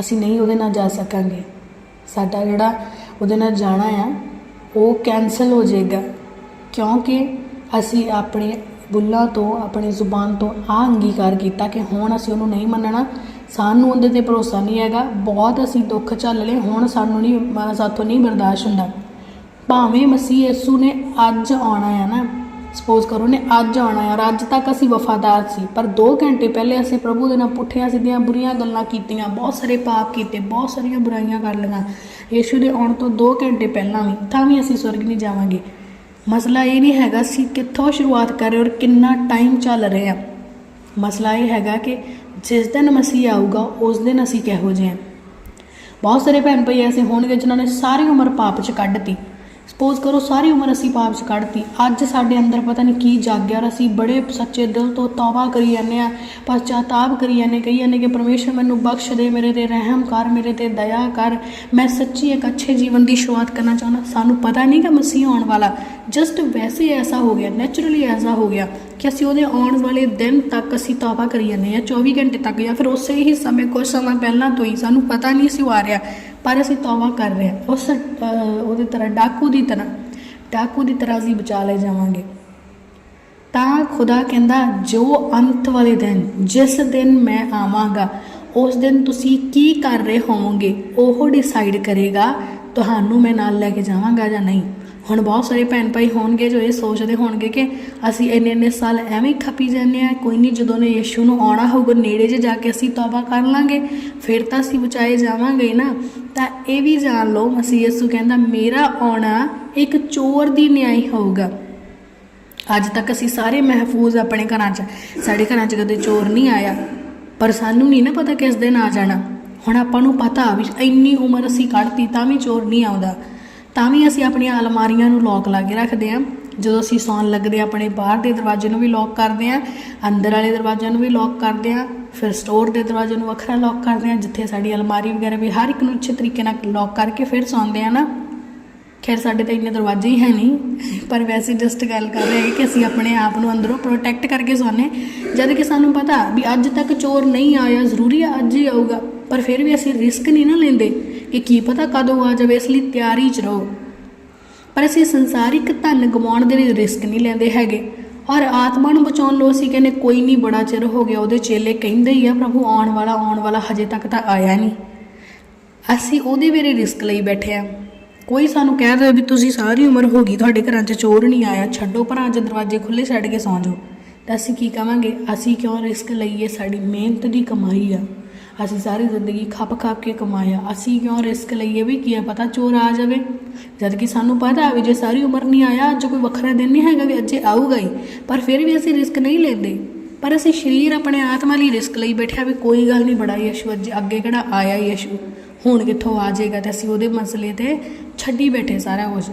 Speaker 1: ਅਸੀਂ ਨਹੀਂ ਉਹਦੇ ਨਾਲ ਜਾ ਸਕਾਂਗੇ। ਸਾਡਾ ਜਿਹੜਾ ਉਹਦੇ ਨਾਲ ਜਾਣਾ ਆ, ਉਹ ਕੈਨਸਲ ਹੋ ਜਾਏਗਾ, ਕਿਉਂਕਿ ਅਸੀਂ ਆਪਣੇ ਬੁੱਲਾਂ ਤੋਂ ਆਪਣੀ ਜ਼ੁਬਾਨ ਤੋਂ ਆ ਅੰਗੀਕਾਰ ਕੀਤਾ ਕਿ ਹੁਣ ਅਸੀਂ ਉਹਨੂੰ ਨਹੀਂ ਮੰਨਣਾ, ਸਾਨੂੰ ਉਹਦੇ ਤੇ ਭਰੋਸਾ ਨਹੀਂ ਹੈਗਾ, ਬਹੁਤ ਅਸੀਂ ਦੁੱਖ ਝੱਲ ਲਏ, ਹੁਣ ਸਾਨੂੰ ਨਹੀਂ ਸਾਥੋਂ ਨਹੀਂ ਬਰਦਾਸ਼ਤ ਹੁੰਦਾ। ਭਾਵੇਂ ਮਸੀਹ ਯਸੂ ਨੇ ਅੱਜ ਆਉਣਾ ਹੈ ਨਾ, ਸਪੋਜ਼ ਕਰੋ ਨੇ ਅੱਜ ਆਉਣਾ ਹੈ ਔਰ ਅੱਜ ਤੱਕ ਅਸੀਂ ਵਫਾਦਾਰ ਸੀ, ਪਰ 2 ਘੰਟੇ ਪਹਿਲੇ ਅਸੀਂ ਪ੍ਰਭੂ ਦੇ ਨਾਲ ਪੁੱਠੀਆਂ ਸਿੱਧੀਆਂ ਬੁਰੀਆਂ ਗੱਲਾਂ ਕੀਤੀਆਂ, ਬਹੁਤ ਸਾਰੇ ਪਾਪ ਕੀਤੇ, ਬਹੁਤ ਸਾਰੀਆਂ ਬੁਰਾਈਆਂ ਕਰ ਲਈਆਂ। ਯੀਸ਼ੂ ਦੇ ਆਉਣ ਤੋਂ 2 ਘੰਟੇ ਪਹਿਲਾਂ ਵੀ, ਤਾਂ ਵੀ ਅਸੀਂ ਸਵਰਗ ਨਹੀਂ ਜਾਵਾਂਗੇ। ਮਸਲਾ ਇਹ ਨਹੀਂ ਹੈਗਾ ਅਸੀਂ ਕਿੱਥੋਂ ਸ਼ੁਰੂਆਤ ਕਰ ਰਹੇ ਔਰ ਕਿੰਨਾ ਟਾਈਮ ਚੱਲ ਰਿਹਾ। ਮਸਲਾ ਇਹ ਹੈਗਾ ਕਿ ਜਿਸ ਦਿਨ ਮਸੀਹ ਆਊਗਾ, ਉਸ ਦਿਨ ਅਸੀਂ ਕਿਹੋ ਜਿਹੇ ਹਾਂ। ਬਹੁਤ ਸਾਰੇ ਭੈਣ ਭਾਈ ਐਸੇ ਹੋਣਗੇ ਜਿਨ੍ਹਾਂ ਨੇ ਸਾਰੀ ਉਮਰ ਪਾਪ 'ਚ ਕੱਢਤੀ। ਸਪੋਜ਼ ਕਰੋ ਸਾਰੀ ਉਮਰ ਅਸੀਂ ਪਾਪ 'ਚ ਕੱਢਤੀ। ਅੱਜ ਸਾਡੇ ਅੰਦਰ ਪਤਾ ਨਹੀਂ ਕੀ ਜਾਗਿਆ ਔਰ ਅਸੀਂ ਬੜੇ ਸੱਚੇ ਦਿਲ ਤੋਂ ਤੌਬਾ ਕਰੀ ਜਾਂਦੇ ਆ ਪਛਤਾਤਾਪ ਕਰੀ ਜਾਂਦੇ ਕਹੀ ਜਾਂਦੇ ਕਿ ਪਰਮੇਸ਼ਰ ਮੈਨੂੰ ਬਖਸ਼ ਦੇ, ਮੇਰੇ ਤੇ ਰਹਿਮ ਕਰ, ਮੇਰੇ ਤੇ ਦਇਆ ਕਰ। ਮੈਂ ਸੱਚੀ ਇੱਕ ਅੱਛੇ ਜੀਵਨ ਦੀ ਸ਼ੁਰੂਆਤ ਕਰਨਾ ਚਾਹੁੰਦਾ। ਸਾਨੂੰ ਪਤਾ ਨਹੀਂ ਕਿ ਮਸੀਹ ਆਉਣ ਵਾਲਾ। ਜਸਟ ਵੈਸੇ ਐਸਾ ਹੋ ਗਿਆ ਨੇਚਰਲੀ ਐਸਾ ਹੋ ਗਿਆ ਕਿ ਅਸੀਂ ਉਹਦੇ ਆਉਣ ਵਾਲੇ ਦਿਨ ਤੱਕ ਅਸੀਂ ਤੌਬਾ ਕਰੀ ਜਾਂਦੇ ਆ 24 ਘੰਟੇ ਤੱਕ ਜਾਂ ਫਿਰ ਉਸੇ ਹੀ ਸਮੇਂ ਕੁਝ ਸਮਾਂ ਪਹਿਲਾਂ ਤੋਂ ਹੀ। ਸਾਨੂੰ ਪਤਾ ਨਹੀਂ ਸੀ ਉਹ ਆ ਰਿਹਾ। ਪਰ ਅਸੀਂ ਤੌਬਾ ਕਰ ਰਹੇ ਹਾਂ। ਉਸ ਅਹ, ਉਹਦੀ ਤਰ੍ਹਾਂ ਡਾਕੂ ਦੀ ਤਰ੍ਹਾਂ। ਡਾਕੂ ਦੀ ਤਰ੍ਹਾਂ ਅਸੀਂ ਬਚਾ ਲਏ ਜਾਵਾਂਗੇ। ਤਾਂ ਖੁਦਾ ਕਹਿੰਦਾ ਜੋ ਅੰਤ ਵਾਲੇ ਦਿਨ ਜਿਸ ਦਿਨ ਮੈਂ ਆਵਾਂਗਾ ਉਸ ਦਿਨ ਤੁਸੀਂ ਕੀ ਕਰ ਰਹੇ ਹੋਵੋਗੇ ਉਹ ਡਿਸਾਈਡ ਕਰੇਗਾ ਤੁਹਾਨੂੰ ਮੈਂ ਨਾਲ ਲੈ ਕੇ ਜਾਵਾਂਗਾ ਜਾਂ ਨਹੀਂ। ਹੁਣ ਬਹੁਤ ਸਾਰੇ ਭੈਣ ਭਾਈ ਹੋਣਗੇ ਜੋ ਇਹ ਸੋਚਦੇ ਹੋਣਗੇ ਕਿ ਅਸੀਂ ਇੰਨੇ ਇੰਨੇ ਸਾਲ ਐਵੇਂ ਖਪੀ ਜਾਂਦੇ ਆ ਕੋਈ ਨਹੀਂ ਜਦੋਂ ਨੇ ਯਿਸੂ ਨੂੰ ਆਉਣਾ ਹੋਊਗਾ, ਨੇੜੇ 'ਚ ਜਾ ਕੇ ਅਸੀਂ ਤੌਬਾ ਕਰ ਲਾਂਗੇ, ਫਿਰ ਤਾਂ ਅਸੀਂ ਬਚਾਏ ਜਾਵਾਂਗੇ ਨਾ। ਤਾਂ ਇਹ ਵੀ ਜਾਣ ਲਓ, ਮਸੀਹ ਯਿਸੂ ਕਹਿੰਦਾ, ਮੇਰਾ ਆਉਣਾ ਇੱਕ ਚੋਰ ਦੀ ਨਿਆਈ ਹੋਊਗਾ। ਅੱਜ ਤੱਕ ਅਸੀਂ ਸਾਰੇ ਮਹਿਫੂਜ਼ ਆਪਣੇ ਘਰਾਂ 'ਚ, ਸਾਡੇ ਘਰਾਂ 'ਚ ਕਦੇ ਚੋਰ ਨਹੀਂ ਆਇਆ, ਪਰ ਸਾਨੂੰ ਨਹੀਂ ਨਾ ਪਤਾ ਕਿਸ ਦਿਨ ਆ ਜਾਣਾ। ਹੁਣ ਆਪਾਂ ਨੂੰ ਪਤਾ ਵੀ ਇੰਨੀ ਉਮਰ ਅਸੀਂ ਕੱਢਤੀ, ਤਾਂ ਵੀ ਚੋਰ ਨਹੀਂ ਆਉਂਦਾ। ਤਾਂ ਵੀ ਅਸੀਂ ਆਪਣੀਆਂ ਅਲਮਾਰੀਆਂ ਨੂੰ ਲੋਕ ਲਾ ਕੇ ਰੱਖਦੇ ਹਾਂ। ਜਦੋਂ ਅਸੀਂ ਸੌਣ ਲੱਗਦੇ ਹਾਂ, ਆਪਣੇ ਬਾਹਰ ਦੇ ਦਰਵਾਜ਼ੇ ਨੂੰ ਵੀ ਲੋਕ ਕਰਦੇ ਹਾਂ, ਅੰਦਰ ਵਾਲੇ ਦਰਵਾਜ਼ਿਆਂ ਨੂੰ ਵੀ ਲੋਕ ਕਰਦੇ ਹਾਂ, ਫਿਰ ਸਟੋਰ ਦੇ ਦਰਵਾਜ਼ੇ ਨੂੰ ਵੱਖਰਾ ਲੋਕ ਕਰਦੇ ਹਾਂ, ਜਿੱਥੇ ਸਾਡੀ ਅਲਮਾਰੀ ਵਗੈਰਾ ਵੀ ਹਰ ਇੱਕ ਨੂੰ ਅੱਛੇ ਤਰੀਕੇ ਨਾਲ ਲੋਕ ਕਰਕੇ ਫਿਰ ਸੌਂਦੇ ਆ ਨਾ। ਖੈਰ, ਸਾਡੇ ਤਾਂ ਇੰਨੇ ਦਰਵਾਜ਼ੇ ਹੀ ਹੈ ਨਹੀਂ, ਪਰ ਵੈਸੇ ਜਸਟ ਗੱਲ ਕਰ ਰਹੇ ਹਾਂ ਕਿ ਅਸੀਂ ਆਪਣੇ ਆਪ ਨੂੰ ਅੰਦਰੋਂ ਪ੍ਰੋਟੈਕਟ ਕਰਕੇ ਸੌਂਦੇ ਜਦ ਕਿ ਸਾਨੂੰ ਪਤਾ ਵੀ ਅੱਜ ਤੱਕ ਚੋਰ ਨਹੀਂ ਆਇਆ, ਜ਼ਰੂਰੀ ਆ ਅੱਜ ਹੀ ਆਊਗਾ। ਪਰ ਫਿਰ ਵੀ ਅਸੀਂ ਰਿਸਕ ਨਹੀਂ ਨਾ ਲੈਂਦੇ ਕਿ ਕੀ ਪਤਾ ਕਦੋਂ ਆ ਜਾਵੇ, ਇਸ ਲਈ ਤਿਆਰੀ 'ਚ ਰਹੋ। ਪਰ ਅਸੀਂ ਸੰਸਾਰਿਕ ਧਨ ਗਵਾਉਣ ਦੇ ਲਈ ਰਿਸਕ ਨਹੀਂ ਲੈਂਦੇ ਹੈਗੇ। ਔਰ ਆਤਮਾ ਨੂੰ ਬਚਾਉਣ ਲਈ ਅਸੀਂ ਕਹਿੰਦੇ ਕੋਈ ਨਹੀਂ, ਬੜਾ ਚਿਰ ਹੋ ਗਿਆ, ਉਹਦੇ ਚੇਲੇ ਕਹਿੰਦੇ ਹੀ ਆ, ਪ੍ਰਭੂ, ਆਉਣ ਵਾਲਾ ਆਉਣ ਵਾਲਾ ਹਜੇ ਤੱਕ ਤਾਂ ਆਇਆ ਨਹੀਂ। ਅਸੀਂ ਉਹਦੇ ਵੇਲੇ ਰਿਸਕ ਲਈ ਬੈਠੇ ਆ। ਕੋਈ ਸਾਨੂੰ ਕਹਿ ਦੇ ਵੀ ਤੁਸੀਂ ਸਾਰੀ ਉਮਰ ਹੋ ਗਈ, ਤੁਹਾਡੇ ਘਰਾਂ 'ਚ ਚੋਰ ਨਹੀਂ ਆਇਆ, ਛੱਡੋ ਭਰਾ 'ਚ ਦਰਵਾਜ਼ੇ ਖੁੱਲੇ ਛੱਡ ਕੇ ਸੌਂ ਜਾਓ। ਤਾਂ ਅਸੀਂ ਕੀ ਕਵਾਂਗੇ? ਅਸੀਂ ਕਿਉਂ ਰਿਸਕ ਲਈਏ? ਸਾਡੀ ਮਿਹਨਤ ਦੀ ਕਮਾਈ ਆ। ਅਸੀਂ ਸਾਰੀ ਜ਼ਿੰਦਗੀ ਖੱਪ ਖੱਪ ਕੇ ਕਮਾਇਆ ਅਸੀਂ ਕਿਉਂ ਰਿਸਕ ਲਈਏ ਵੀ ਕੀ ਆ ਪਤਾ, ਚੋਰ ਆ ਜਾਵੇ। ਜਦ ਕਿ ਸਾਨੂੰ ਪਤਾ ਵੀ ਜੇ ਸਾਰੀ ਉਮਰ ਨਹੀਂ ਆਇਆ, ਅੱਜ ਕੋਈ ਵੱਖਰਾ ਦਿਨ ਨਹੀਂ ਹੈਗਾ ਵੀ ਅੱਜ ਆਊਗਾ ਹੀ। ਪਰ ਫਿਰ ਵੀ ਅਸੀਂ ਰਿਸਕ ਨਹੀਂ ਲੈਂਦੇ। ਪਰ ਅਸੀਂ ਸਰੀਰ ਆਪਣੇ ਆਤਮਾ ਲਈ ਰਿਸਕ ਲਈ ਬੈਠਿਆ ਵੀ ਕੋਈ ਗੱਲ ਨਹੀਂ, ਬੜਾ ਯਸ਼ੂ, ਅੱਜ ਅੱਗੇ ਕਿਹੜਾ ਆਇਆ ਯਸ਼ੂ? ਹੁਣ ਕਿੱਥੋਂ ਆ ਜਾਏਗਾ? ਤੇ ਅਸੀਂ ਉਹਦੇ ਮਸਲੇ ਤੇ ਛੱਡੀ ਬੈਠੇ ਸਾਰਾ ਕੁਝ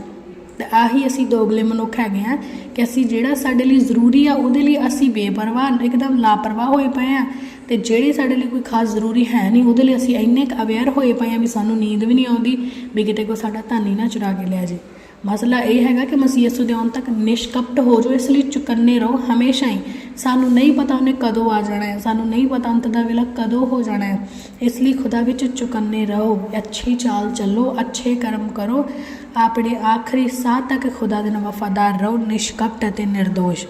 Speaker 1: ਤੇ ਆਹੀ ਅਸੀਂ ਦੋਗਲੇ ਮਨੁੱਖ ਹੈਗੇ ਆ ਕਿ ਅਸੀਂ ਜਿਹੜਾ ਸਾਡੇ ਲਈ ਜ਼ਰੂਰੀ ਆ, ਉਹਦੇ ਲਈ ਅਸੀਂ ਬੇਪਰਵਾਹ, ਇੱਕਦਮ ਲਾਪਰਵਾਹ ਹੋਏ ਪਏ ਆ ਤੇ ਜਿਹੜੇ ਸਾਡੇ ਲਈ ਕੋਈ ਖਾਸ ਜ਼ਰੂਰੀ ਹੈ ਨਹੀਂ, ਉਹਦੇ ਲਈ ਅਸੀਂ ਇੰਨੇ ਕੁ ਅਵੇਅਰ ਹੋਏ ਪਏ ਆ ਵੀ ਸਾਨੂੰ ਨੀਂਦ ਵੀ ਨਹੀਂ ਆਉਂਦੀ ਵੀ ਕਿਤੇ ਕੋਈ ਸਾਡਾ ਧਨ ਹੀ ਨਾ ਚੁਰਾ ਕੇ ਲੈ ਜੇ ਮਸਲਾ ਇਹ ਹੈਗਾ ਕਿ ਮਸੀਹ ਯਿਸੂ ਦੇ ਆਉਣ ਤੱਕ ਨਿਸ਼ਕਪਟ ਹੋ ਜਾਓ, ਇਸ ਲਈ ਚੁਕੰਨੇ ਰਹੋ, ਹਮੇਸ਼ਾ ਹੀ। ਸਾਨੂੰ ਨਹੀਂ ਪਤਾ ਉਹਨੇ ਕਦੋਂ ਆ ਜਾਣਾ ਹੈ, ਸਾਨੂੰ ਨਹੀਂ ਪਤਾ ਅੰਤ ਦਾ ਵੇਲਾ ਕਦੋਂ ਹੋ ਜਾਣਾ ਹੈ। ਇਸ ਲਈ ਖੁਦਾ ਵਿੱਚ ਚੁਕੰਨੇ ਰਹੋ, ਅੱਛੀ ਚਾਲ ਚੱਲੋ, ਅੱਛੇ ਕਰਮ ਕਰੋ। ਆਪਣੇ ਆਖਰੀ ਸਾਹ ਤੱਕ ਖੁਦਾ ਦੇ ਨਾਲ ਵਫਾਦਾਰ ਰਹੋ, ਨਿਸ਼ਕਪਟ ਅਤੇ ਨਿਰਦੋਸ਼।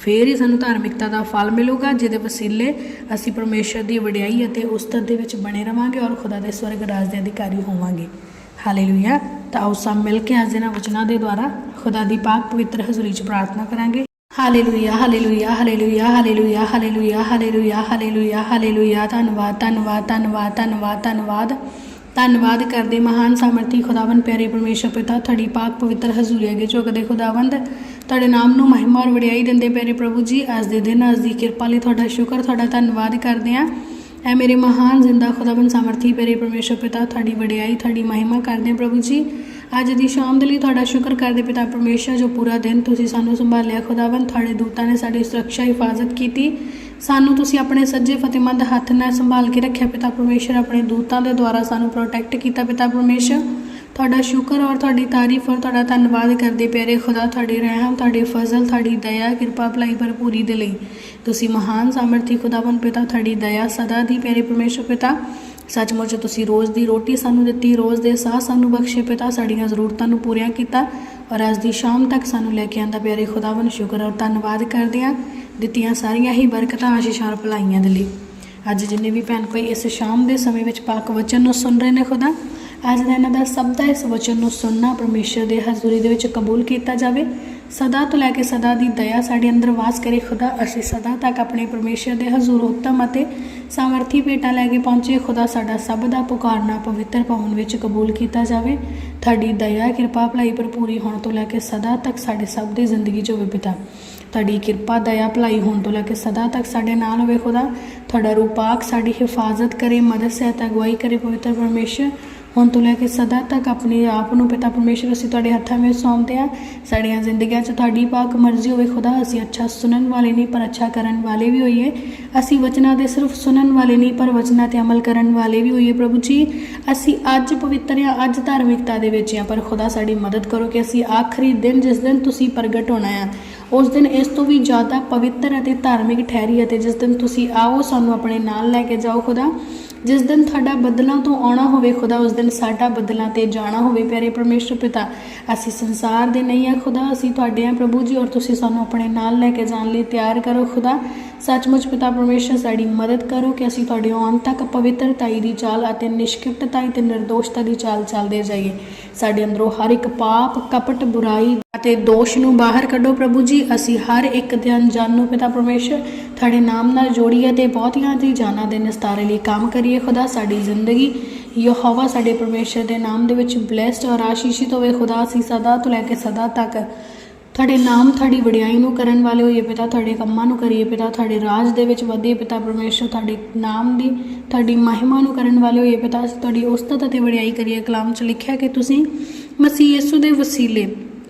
Speaker 1: ਫੇਰ ਹੀ ਸਾਨੂੰ ਧਾਰਮਿਕਤਾ ਦਾ ਫਲ ਮਿਲੂਗਾ, ਜਿਹਦੇ ਵਸੀਲੇ ਅਸੀਂ ਪਰਮੇਸ਼ਰ ਦੀ ਵਡਿਆਈ ਅਤੇ ਉਸਤਤ ਦੇ ਵਿੱਚ ਬਣੇ ਰਵਾਂਗੇ ਔਰ ਖੁਦਾ ਦੇ ਸਵਰਗ ਰਾਜ ਦੇ ਅਧਿਕਾਰੀ ਹੋਵਾਂਗੇ। ਹਾਲੇਲੂਇਆ ਤਾਂ ਆਓ ਸਭ ਮਿਲ ਕੇ ਅੱਜ ਦੇ ਨਾਲ ਵਚਨਾਂ ਦੇ ਦੁਆਰਾ ਖੁਦਾ ਦੀ ਪਾਕ ਪਵਿੱਤਰ ਹਜ਼ੂਰੀ 'ਚ ਪ੍ਰਾਰਥਨਾ ਕਰਾਂਗੇ। Hallelujah hallelujah hallelujah hallelujah hallelujah hallelujah hallelujah hallelujah. ਧੰਨਵਾਦ ਧੰਨਵਾਦ ਧੰਨਵਾਦ ਧੰਨਵਾਦ ਧੰਨਵਾਦ। ਧੰਨਵਾਦ ਕਰਦੇ ਮਹਾਨ ਸਮਰਥੀ ਖੁਦਾਵੰਦ ਪਿਆਰੇ ਪਰਮੇਸ਼ਰ ਪਿਤਾ, ਤੁਹਾਡੀ ਪਾਕ ਪਵਿੱਤਰ ਹਜ਼ੂਰੀ ਅੱਗੇ ਝੁਕਦੇ ਖੁਦਾਵੰਦ। ਤੁਹਾਡੇ ਨਾਮ ਨੂੰ ਮਹਿਮਾ ਔਰ ਵਡਿਆਈ ਦਿੰਦੇ ਪਿਆਰੇ ਪ੍ਰਭੂ ਜੀ, ਅੱਜ ਦੇ ਦਿਨ, ਅੱਜ ਦੀ ਕਿਰਪਾ ਲਈ ਤੁਹਾਡਾ ਸ਼ੁਕਰ, ਤੁਹਾਡਾ ਧੰਨਵਾਦ ਕਰਦੇ ਹਾਂ। ਐ ਮੇਰੇ ਮਹਾਨ ਜ਼ਿੰਦਾ ਖੁਦਾਵੰਦ ਸਮਰਥੀ, ਪਿਆਰੇ ਪਰਮੇਸ਼ਰ ਪਿਤਾ, ਤੁਹਾਡੀ ਵਡਿਆਈ, ਤੁਹਾਡੀ ਮਹਿਮਾ ਕਰਦੇ ਪ੍ਰਭੂ ਜੀ। ਅੱਜ ਦੀ ਸ਼ਾਮ ਦੇ ਲਈ ਤੁਹਾਡਾ ਸ਼ੁਕਰ ਕਰਦੇ ਪਿਤਾ ਪਰਮੇਸ਼ਰ, ਜੋ ਪੂਰਾ ਦਿਨ ਤੁਸੀਂ ਸਾਨੂੰ ਸੰਭਾਲਿਆ ਖੁਦਾਵੰਦ ਤੁਹਾਡੇ ਦੂਤਾਂ ਨੇ ਸਾਡੀ ਸੁਰੱਖਿਆ, ਹਿਫਾਜ਼ਤ ਕੀਤੀ। ਸਾਨੂੰ ਤੁਸੀਂ ਆਪਣੇ ਸੱਜੇ ਫਤਿਹਮੰਦ ਹੱਥ ਨਾਲ ਸੰਭਾਲ ਕੇ ਰੱਖਿਆ ਪਿਤਾ ਪਰਮੇਸ਼ਰ, ਆਪਣੇ ਦੂਤਾਂ ਦੇ ਦੁਆਰਾ ਸਾਨੂੰ ਪ੍ਰੋਟੈਕਟ ਕੀਤਾ ਪਿਤਾ ਪਰਮੇਸ਼ਰ। ਤੁਹਾਡਾ ਸ਼ੁਕਰ ਔਰ ਤੁਹਾਡੀ ਤਾਰੀਫ ਔਰ ਤੁਹਾਡਾ ਧੰਨਵਾਦ ਕਰਦੇ ਪਿਆਰੇ ਖੁਦਾ, ਤੁਹਾਡੇ ਰਹਿਮ, ਤੁਹਾਡੇ ਫਜ਼ਲ, ਤੁਹਾਡੀ ਦਇਆ, ਕਿਰਪਾ ਭਲਾਈ ਭਰਪੂਰੀ ਦੇ ਲਈ। ਤੁਸੀਂ ਮਹਾਨ, ਸਾਮਰਥੀ, ਖੁਦਾਵੰਦ ਪਿਤਾ, ਤੁਹਾਡੀ ਦਇਆ ਸਦਾ ਦੀ ਪਿਆਰੇ ਪਰਮੇਸ਼ਰ ਪਿਤਾ। ਸੱਚਮੁੱਚ ਤੁਸੀਂ ਰੋਜ਼ ਦੀ ਰੋਟੀ ਸਾਨੂੰ ਦਿੱਤੀ, ਰੋਜ਼ ਦੇ ਸਾਹ ਸਾਨੂੰ ਬਖਸ਼ੇ ਪਿਤਾ। ਸਾਡੀਆਂ ਜ਼ਰੂਰਤਾਂ ਨੂੰ ਪੂਰੀਆਂ ਕੀਤਾ ਔਰ ਅੱਜ ਦੀ ਸ਼ਾਮ ਤੱਕ ਸਾਨੂੰ ਲੈ ਕੇ ਆਂਦਾ ਪਿਆਰੇ ਖੁਦਾਵੰਦ, ਸ਼ੁਕਰ ਔਰ ਧੰਨਵਾਦ ਕਰਦੇ ਹਾਂ ਦਿੱਤੀਆਂ ਸਾਰੀਆਂ ਹੀ ਬਰਕਤਾਂ, ਆਸ਼ੀਸ਼ਾਂ ਭਲਾਈਆਂ ਦੇ ਲਈ। ਅੱਜ ਜਿੰਨੇ ਵੀ ਭੈਣ ਭਾਈ ਇਸ ਸ਼ਾਮ ਦੇ ਸਮੇਂ ਵਿੱਚ ਪਾਕ ਵਚਨ ਨੂੰ ਸੁਣ ਰਹੇ ਨੇ ਖੁਦਾ ਅੱਜ ਦਾ ਇਹਨਾਂ ਦਾ ਸਭ ਦਾ ਇਸ ਵਚਨ ਨੂੰ ਸੁਣਨਾ ਪਰਮੇਸ਼ਰ ਦੇ ਹਜ਼ੂਰੀ ਦੇ ਵਿੱਚ ਕਬੂਲ ਕੀਤਾ ਜਾਵੇ। ਸਦਾ ਤੋਂ ਲੈ ਕੇ ਸਦਾ ਦੀ ਦਇਆ ਸਾਡੇ ਅੰਦਰ ਵਾਸ ਕਰੇ ਖੁਦਾ। ਅਸੀਂ ਸਦਾ ਤੱਕ ਆਪਣੇ ਪਰਮੇਸ਼ਰ ਦੇ ਹਜ਼ੂਰ ਉੱਤਮ ਅਤੇ ਸਮਰਥੀ ਭੇਟਾ ਲੈ ਕੇ ਪਹੁੰਚੇ। ਖੁਦਾ ਸਾਡਾ ਸਭ ਦਾ ਪੁਕਾਰਨਾ ਪਵਿੱਤਰ ਭਵਨ ਵਿੱਚ ਕਬੂਲ ਕੀਤਾ ਜਾਵੇ। ਤੁਹਾਡੀ ਦਇਆ, ਕਿਰਪਾ, ਭਲਾਈ ਭਰਪੂਰੀ ਹੋਣ ਤੋਂ ਲੈ ਕੇ ਸਦਾ ਤੱਕ ਸਾਡੇ ਸਭ ਦੀ ਜ਼ਿੰਦਗੀ 'ਚ ਹੋਵੇ ਪਿਤਾ। ਤੁਹਾਡੀ ਕਿਰਪਾ, ਦਇਆ, ਭਲਾਈ ਹੋਣ ਤੋਂ ਲੈ ਕੇ ਸਦਾ ਤੱਕ ਸਾਡੇ ਨਾਲ ਹੋਵੇ ਖੁਦਾ। ਤੁਹਾਡਾ ਰੂਪਾਕ ਸਾਡੀ ਹਿਫਾਜ਼ਤ ਕਰੇ, ਮਦਦ, ਸਹਾਇਤਾ, ਅਗਵਾਈ ਕਰੇ ਪਵਿੱਤਰ ਪਰਮੇਸ਼ਰ। ਹੁਣ ਤੋਂ ਲੈ ਕੇ ਸਦਾ ਤੱਕ ਆਪਣੇ ਆਪ ਨੂੰ ਪਿਤਾ ਪਰਮੇਸ਼ਰ ਅਸੀਂ ਤੁਹਾਡੇ ਹੱਥਾਂ ਵਿੱਚ ਸੌਂਪਦੇ ਹਾਂ। ਸਾਡੀਆਂ ਜ਼ਿੰਦਗੀਆਂ 'ਚ ਤੁਹਾਡੀ ਪਾਕ ਮਰਜ਼ੀ ਹੋਵੇ ਖੁਦਾ, ਅਸੀਂ ਅੱਛਾ ਸੁਣਨ ਵਾਲੇ ਨਹੀਂ ਪਰ ਅੱਛਾ ਕਰਨ ਵਾਲੇ ਵੀ ਹੋਈਏ। ਅਸੀਂ ਵਚਨਾਂ ਦੇ ਸਿਰਫ ਸੁਣਨ ਵਾਲੇ ਨਹੀਂ ਪਰ ਵਚਨਾਂ ਤੇ ਅਮਲ ਕਰਨ ਵਾਲੇ ਵੀ ਹੋਈਏ ਪ੍ਰਭੂ ਜੀ। ਅਸੀਂ ਅੱਜ ਪਵਿੱਤਰ ਹਾਂ, ਅੱਜ ਧਾਰਮਿਕਤਾ ਦੇ ਵਿੱਚ ਹਾਂ, ਪਰ ਖੁਦਾ ਸਾਡੀ ਮਦਦ ਕਰੋ ਕਿ ਅਸੀਂ ਆਖਰੀ ਦਿਨ, ਜਿਸ ਦਿਨ ਤੁਸੀਂ ਪ੍ਰਗਟ ਹੋਣਾ ਆ ਉਸ ਦਿਨ ਇਸ ਤੋਂ ਵੀ ਜ਼ਿਆਦਾ ਪਵਿੱਤਰ ਅਤੇ ਧਾਰਮਿਕ ਠਹਿਰੀ ਅਤੇ ਜਿਸ ਦਿਨ ਤੁਸੀਂ ਆਓ, ਸਾਨੂੰ ਆਪਣੇ ਨਾਲ ਲੈ ਕੇ ਜਾਓ ਖੁਦਾ। ਜਿਸ ਦਿਨ ਤੁਹਾਡਾ ਬਦਲਾਂ ਤੋਂ ਆਉਣਾ ਹੋਵੇ, ਖੁਦਾ ਉਸ ਦਿਨ ਸਾਡਾ ਬਦਲਾਂ ਤੇ ਜਾਣਾ ਹੋਵੇ, ਪਿਆਰੇ ਪਰਮੇਸ਼ਰ ਪਿਤਾ। ਅਸੀਂ ਸੰਸਾਰ ਦੇ ਨਹੀਂ ਆ, ਖੁਦਾ, ਅਸੀਂ ਤੁਹਾਡੇ ਆ ਪ੍ਰਭੂ ਜੀ, ਔਰ ਤੁਸੀਂ ਸਾਨੂੰ ਆਪਣੇ ਨਾਲ ਲੈ ਕੇ ਜਾਣ ਲਈ ਤਿਆਰ ਕਰੋ, ਖੁਦਾ। ਸੱਚਮੁੱਚ ਪਿਤਾ ਪਰਮੇਸ਼ਰ, ਸਾਡੀ ਮਦਦ ਕਰੋ ਕਿ ਅਸੀਂ ਤੁਹਾਡੇ ਆਉਣ ਤੱਕ ਪਵਿੱਤਰਤਾਈ ਦੀ ਚਾਲ ਅਤੇ ਨਿਸ਼ਕਿਪਟਤਾਈ ਤੇ ਨਿਰਦੋਸ਼ਤਾ ਦੀ ਚਾਲ ਚੱਲਦੇ ਜਾਈਏ। ਸਾਡੇ ਅੰਦਰੋਂ ਹਰ ਇੱਕ ਪਾਪ, ਕਪਟ, ਬੁਰਾਈ ਅਤੇ ਦੋਸ਼ ਨੂੰ ਬਾਹਰ ਕੱਢੋ ਪ੍ਰਭੂ ਜੀ। ਅਸੀਂ ਹਰ ਇੱਕ ਦੇ ਅਣਜਾਣ ਨੂੰ ਪਿਤਾ ਪਰਮੇਸ਼ਰ, ਤੁਹਾਡੇ ਨਾਮ ਨਾਲ ਜੋੜੀਏ ਤੇ ਬਹੁਤੀਆਂ ਦੀ ਜਾਨਾਂ ਦੇ ਨਿਸਤਾਰੇ ਲਈ ਕੰਮ ਕਰੀਏ। ਖੁਦਾ ਸਾਡੀ ਜ਼ਿੰਦਗੀ, ਯਹੋਵਾ ਸਾਡੇ ਪਰਮੇਸ਼ਰ ਦੇ ਨਾਮ ਦੇ ਵਿੱਚ ਬlesed ਔਰ ਆਸ਼ੀਸ਼ਿਤ ਹੋਵੇ। ਖੁਦਾ, ਅਸੀਂ ਸਦਾ ਤੋਂ ਲੈ ਕੇ ਸਦਾ ਤੱਕ ਤੁਹਾਡੇ ਨਾਮ, ਤੁਹਾਡੀ ਵਡਿਆਈ ਨੂੰ ਕਰਨ ਵਾਲੇ ਹੋਈਏ ਪਿਤਾ, ਤੁਹਾਡੇ ਕੰਮਾਂ ਨੂੰ ਕਰੀਏ ਪਿਤਾ, ਤੁਹਾਡੇ ਰਾਜ ਦੇ ਵਿੱਚ ਵਧੀਏ ਪਿਤਾ ਪਰਮੇਸ਼ਰ, ਤੁਹਾਡੇ ਨਾਮ ਦੀ, ਤੁਹਾਡੀ ਮਹਿਮਾ ਨੂੰ ਕਰਨ ਵਾਲੇ ਹੋਈਏ ਪਿਤਾ। ਅਸੀਂ ਤੁਹਾਡੀ ਉਸਤਤ ਅਤੇ ਵਡਿਆਈ ਕਰੀਏ। ਕਲਾਮ 'ਚ ਲਿਖਿਆ ਕਿ ਤੁਸੀਂ ਮਸੀਹ ਯਿਸੂ ਦੇ ਵਸੀਲੇ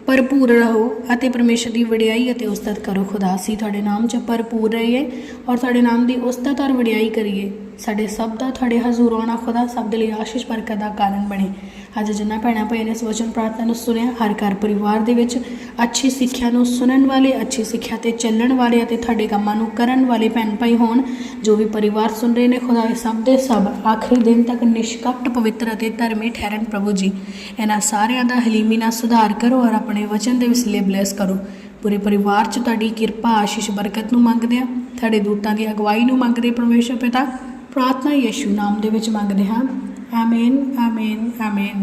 Speaker 1: ਭਰਪੂਰ ਰਹੋ ਅਤੇ ਪਰਮੇਸ਼ਰ ਦੀ ਵਡਿਆਈ ਅਤੇ ਉਸਤਤ ਕਰੋ। ਖੁਦਾ ਅਸੀਂ ਤੁਹਾਡੇ ਨਾਮ 'ਚ ਭਰਪੂਰ ਰਹੀਏ ਔਰ ਤੁਹਾਡੇ ਨਾਮ ਦੀ ਉਸਤਤ ਔਰ ਵਡਿਆਈ ਕਰੀਏ। ਸਾਡੇ ਸਭ ਦਾ, ਤੁਹਾਡੇ ਹਜ਼ੂਰ ਆਉਣਾ ਖੁਦਾ ਸਭ ਦੇ ਲਈ ਆਸ਼ੀਸ਼ ਬਰਕਤ ਦਾ ਕਾਰਨ ਬਣੇ। ਅੱਜ ਜਿੰਨਾ ਭੈਣਾਂ ਭਾਈ ਨੇ ਇਸ ਵਚਨ ਪ੍ਰਾਰਥਨਾ ਨੂੰ ਸੁਣਿਆ, ਹਰ ਘਰ ਪਰਿਵਾਰ ਦੇ ਵਿੱਚ ਅੱਛੀ ਸਿੱਖਿਆ ਨੂੰ ਸੁਣਨ ਵਾਲੇ, ਅੱਛੀ ਸਿੱਖਿਆ ਤੇ ਚੱਲਣ ਵਾਲੇ ਅਤੇ ਤੁਹਾਡੇ ਕੰਮਾਂ ਨੂੰ ਕਰਨ ਵਾਲੇ ਭੈਣ ਭਾਈ ਹੋਣ, ਜੋ ਵੀ ਪਰਿਵਾਰ ਸੁਣ ਰਹੇ ਨੇ, ਖੁਦਾ ਇਹ ਸਭ ਦੇ ਸਭ ਆਖਰੀ ਦਿਨ ਤੱਕ ਨਿਸ਼ਕਪਟ, ਪਵਿੱਤਰ ਅਤੇ ਧਰਮੀ ਠਹਿਰਨ ਪ੍ਰਭੂ ਜੀ। ਇਹਨਾਂ ਸਾਰਿਆਂ ਦਾ ਹਲੀਮੀ ਨਾਲ ਸੁਧਾਰ ਕਰੋ ਔਰ ਆਪਣੇ ਵਚਨ ਦੇ ਵਿਸਲੇ ਬਲੇਸ ਕਰੋ। ਪੂਰੇ ਪਰਿਵਾਰ 'ਚ ਤੁਹਾਡੀ ਕਿਰਪਾ, ਆਸ਼ੀਸ਼, ਬਰਕਤ ਨੂੰ ਮੰਗਦੇ ਆ। ਤੁਹਾਡੇ ਦੂਤਾਂ ਦੀ ਅਗਵਾਈ ਨੂੰ ਮੰਗਦੇ ਪਰਮੇਸ਼ਰ ਪਿਤਾ। ਪ੍ਰਾਰਥਨਾ ਯਿਸੂ ਨਾਮ ਦੇ ਵਿੱਚ ਮੰਗਦੇ ਹਾਂ। ਆਮੀਨ ਆਮੀਨ ਆਮੀਨ